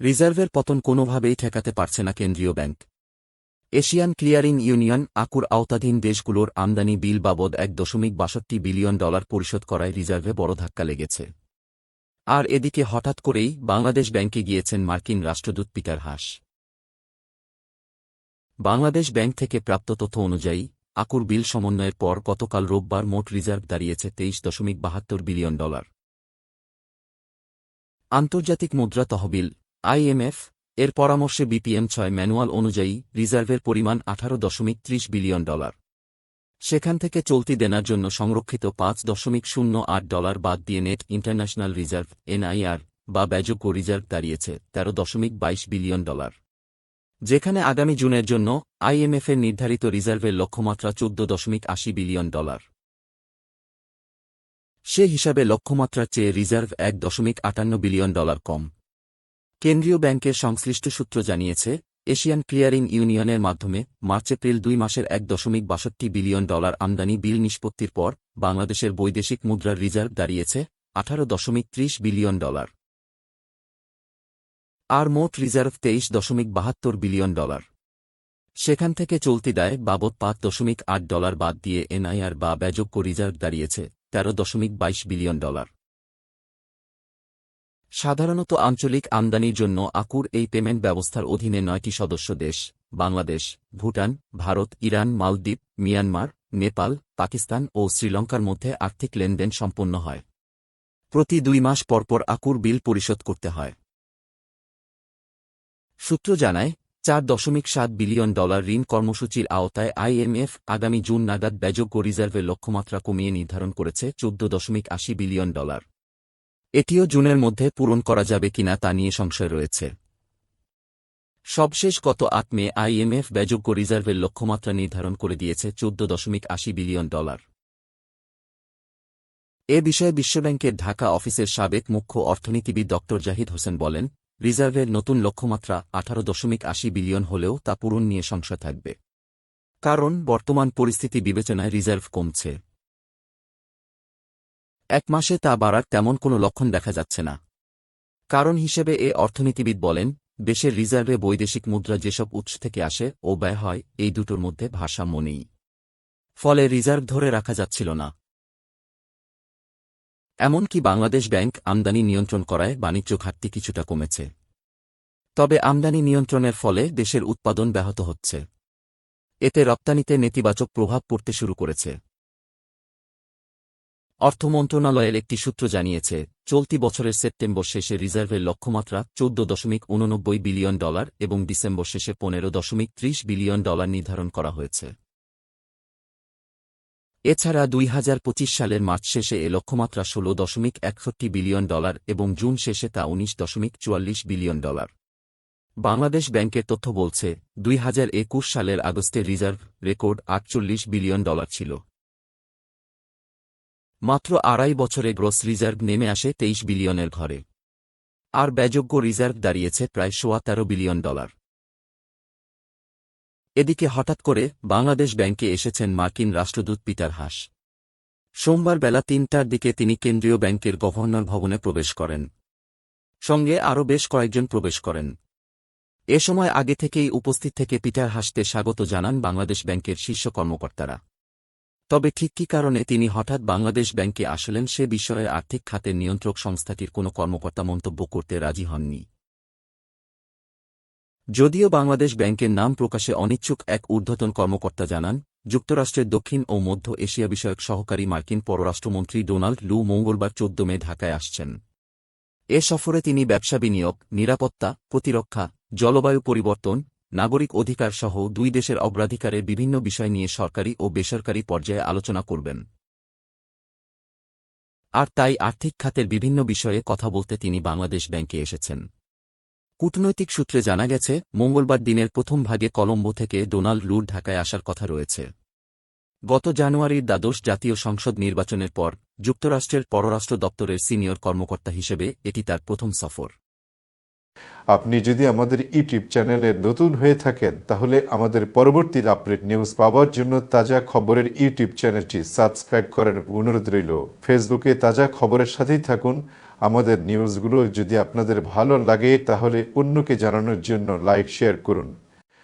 রিজার্ভের পতন কোনোভাবেই ঠেকাতে পারছে না কেন্দ্রীয় ব্যাংক। এশিয়ান ক্লিয়ারিং ইউনিয়ন আকুর আওতাধীন দেশগুলোর আমদানি বিল বাবদ এক দশমিক বাষট্টি বিলিয়ন ডলার পরিশোধ করায় রিজার্ভে বড় ধাক্কা লেগেছে। আর এদিকে হঠাৎ করেই বাংলাদেশ ব্যাংকে গিয়েছেন মার্কিন রাষ্ট্রদূত পিটার হাস। বাংলাদেশ ব্যাংক থেকে প্রাপ্ত তথ্য অনুযায়ী, আকুর বিল সমন্বয়ের পর গতকাল রোববার মোট রিজার্ভ দাঁড়িয়েছে তেইশ দশমিক বাহাত্তর বিলিয়ন ডলার। আন্তর্জাতিক মুদ্রা তহবিল আইএমএফ এর পরামর্শে বিপিএম ছয় ম্যানুয়াল অনুযায়ী রিজার্ভের পরিমাণ আঠারো দশমিক ত্রিশ বিলিয়ন ডলার। সেখান থেকে চলতি দেনার জন্য সংরক্ষিত পাঁচ দশমিক শূন্য আট ডলার বাদ দিয়ে নেট ইন্টারন্যাশনাল রিজার্ভ এনআইআর বা ব্যাযোগ্য রিজার্ভ দাঁড়িয়েছে তেরো দশমিক বাইশ বিলিয়ন ডলার। যেখানে আগামী জুনের জন্য আইএমএফের নির্ধারিত রিজার্ভের লক্ষ্যমাত্রা চোদ্দ দশমিক আশি বিলিয়ন ডলার। সে হিসাবে লক্ষ্যমাত্রার চেয়ে রিজার্ভ এক দশমিক আটান্ন বিলিয়ন ডলার কম। কেন্দ্রীয় ব্যাংকের সংশ্লিষ্ট সূত্র জানিয়েছে, এশিয়ান ক্লিয়ারিং ইউনিয়নের মাধ্যমে মার্চ এপ্রিল দুই মাসের এক দশমিক বাষট্টি বিলিয়ন ডলার আমদানি বিল নিষ্পত্তির পর বাংলাদেশের বৈদেশিক মুদ্রার রিজার্ভ দাঁড়িয়েছে আঠারো দশমিক ত্রিশ বিলিয়ন ডলার। আর মোট রিজার্ভ তেইশ দশমিক বাহাত্তর বিলিয়ন ডলার। সেখান থেকে চলতি দায় বাবদ পাঁচ দশমিক আট ডলার বাদ দিয়ে এনআইআর বা ব্যাযোগ্য রিজার্ভ দাঁড়িয়েছে তেরো দশমিক বাইশ বিলিয়ন ডলার। সাধারণত আঞ্চলিক আমদানির জন্য আকুর এই পেমেন্ট ব্যবস্থার অধীনে নয়টি সদস্য দেশ, বাংলাদেশ, ভুটান, ভারত, ইরান, মালদ্বীপ, মিয়ানমার, নেপাল, পাকিস্তান ও শ্রীলঙ্কার মধ্যে আর্থিক লেনদেন সম্পন্ন হয়। প্রতি দুই মাস পরপর আকুর বিল পরিশোধ করতে হয়। সূত্র জানায়, চার দশমিক সাত বিলিয়ন ডলার ঋণ কর্মসূচির আওতায় আইএমএফ আগামী জুন নাগাদ ব্যাযোগ্য রিজার্ভের লক্ষ্যমাত্রা কমিয়ে নির্ধারণ করেছে চোদ্দ দশমিক আশি বিলিয়ন ডলার। এটিও জুনের মধ্যে পূরণ করা যাবে কিনা তা নিয়ে সংশয় রয়েছে। সবশেষ গত আট মে আইএমএফ ব্যাযোগ্য রিজার্ভের লক্ষ্যমাত্রা নির্ধারণ করে দিয়েছে চোদ্দ দশমিক আশি বিলিয়ন ডলার। এ বিষয়ে বিশ্বব্যাংকের ঢাকা অফিসের সাবেক মুখ্য অর্থনীতিবিদ ড জাহিদ হোসেন বলেন, রিজার্ভের নতুন লক্ষ্যমাত্রা আঠারো দশমিক আশি বিলিয়ন হলেও তা পূরণ নিয়ে সংশয় থাকবে। কারণ বর্তমান পরিস্থিতি বিবেচনায় রিজার্ভ কমছে। এক মাসে তা বাড়ার তেমন কোনো লক্ষণ দেখা যাচ্ছে না। কারণ হিসেবে এ অর্থনীতিবিদ বলেন, দেশের রিজার্ভে বৈদেশিক মুদ্রা যেসব উৎস থেকে আসে ও ব্যয় হয়, এই দুটোর মধ্যে ভারসাম্য নেই। ফলে রিজার্ভ ধরে রাখা যাচ্ছিল না। এমনকি বাংলাদেশ ব্যাংক আমদানি নিয়ন্ত্রণ করায় বাণিজ্য ঘাটতি কিছুটা কমেছে। তবে আমদানি নিয়ন্ত্রণের ফলে দেশের উৎপাদন ব্যাহত হচ্ছে। এতে রপ্তানিতে নেতিবাচক প্রভাব পড়তে শুরু করেছে। অর্থ মন্ত্রণালয়ের একটি সূত্র জানিয়েছে, চলতি বছরের সেপ্টেম্বর শেষে রিজার্ভের লক্ষ্যমাত্রা চোদ্দ দশমিক উননব্বই বিলিয়ন ডলার এবং ডিসেম্বর শেষে পনেরো দশমিক ত্রিশ বিলিয়ন ডলার নির্ধারণ করা হয়েছে। এছাড়া দুই হাজার পঁচিশ সালের মার্চ শেষে এ লক্ষ্যমাত্রা ষোল দশমিক একষট্টি বিলিয়ন ডলার এবং জুন শেষে তা উনিশ দশমিক চুয়াল্লিশ বিলিয়ন ডলার। বাংলাদেশ ব্যাংকের তথ্য বলছে, দুই হাজার একুশ সালের আগস্টে রিজার্ভ রেকর্ড আটচল্লিশ বিলিয়ন ডলার ছিল। মাত্র আড়াই বছরে গ্রস রিজার্ভ নেমে আসে তেইশ বিলিয়নের ঘরে। আর ব্যযোগ্য রিজার্ভ দাঁড়িয়েছে প্রায় সোয়া তেরো বিলিয়ন ডলার। এদিকে হঠাৎ করে বাংলাদেশ ব্যাংকে এসেছেন মার্কিন রাষ্ট্রদূত পিটার হাস। সোমবার বেলা তিনটার দিকে তিনি কেন্দ্রীয় ব্যাংকের গভর্নর ভবনে প্রবেশ করেন। সঙ্গে আরও বেশ কয়েকজন প্রবেশ করেন। এ সময় আগে থেকেই উপস্থিত থেকে পিটার হাসতে স্বাগত জানান বাংলাদেশ ব্যাংকের শীর্ষ কর্মকর্তারা। তবে ঠিক কী কারণে তিনি হঠাৎ বাংলাদেশ ব্যাংকে আসলেন সে বিষয়ে আর্থিক খাতের নিয়ন্ত্রক সংস্থাটির কোনো কর্মকর্তা মন্তব্য করতে রাজি হননি। যদিও বাংলাদেশ ব্যাংকের নাম প্রকাশে অনিচ্ছুক এক ঊর্ধ্বতন কর্মকর্তা জানান, যুক্তরাষ্ট্রের দক্ষিণ ও মধ্য এশিয়া বিষয়ক সহকারী মার্কিন পররাষ্ট্রমন্ত্রী ডোনাল্ড লু মঙ্গলবার চোদ্দ মে ঢাকায় আসছেন। এ সফরে তিনি ব্যবসা বিনিয়োগ, নিরাপত্তা, প্রতিরক্ষা, জলবায়ু পরিবর্তন নাগরিক অধিকার সহ দুই দেশের অগ্রাধিকারের বিভিন্ন বিষয় নিয়ে সরকারি ও বেসরকারি পর্যায়ে আলোচনা করবেন। আর তাই আর্থিক খাতের বিভিন্ন বিষয়ে কথা বলতে তিনি বাংলাদেশ ব্যাংকে এসেছেন। কূটনৈতিক সূত্রে জানা গেছে, মঙ্গলবার দিনের প্রথম ভাগে কলম্বো থেকে ডোনাল্ড লুর ঢাকায় আসার কথা রয়েছে। গত জানুয়ারির দ্বাদশ জাতীয় সংসদ নির্বাচনের পর যুক্তরাষ্ট্রের পররাষ্ট্র দপ্তরের সিনিয়র কর্মকর্তা হিসেবে এটি তার প্রথম সফর। আপনি যদি আমাদের ইউটিউব চ্যানেলে নতুন হয়ে থাকেন, তাহলে আমাদের পরবর্তী আপডেট নিউজ পাওয়ার জন্য তাজা খবরের ইউটিউব চ্যানেলটি সাবস্ক্রাইব করার অনুরোধ রইল। ফেসবুকে তাজা খবরের সাথেই থাকুন। আমাদের নিউজগুলো যদি আপনাদের ভালো লাগে, তাহলে অন্যকে জানানোর জন্য লাইক, শেয়ার করুন।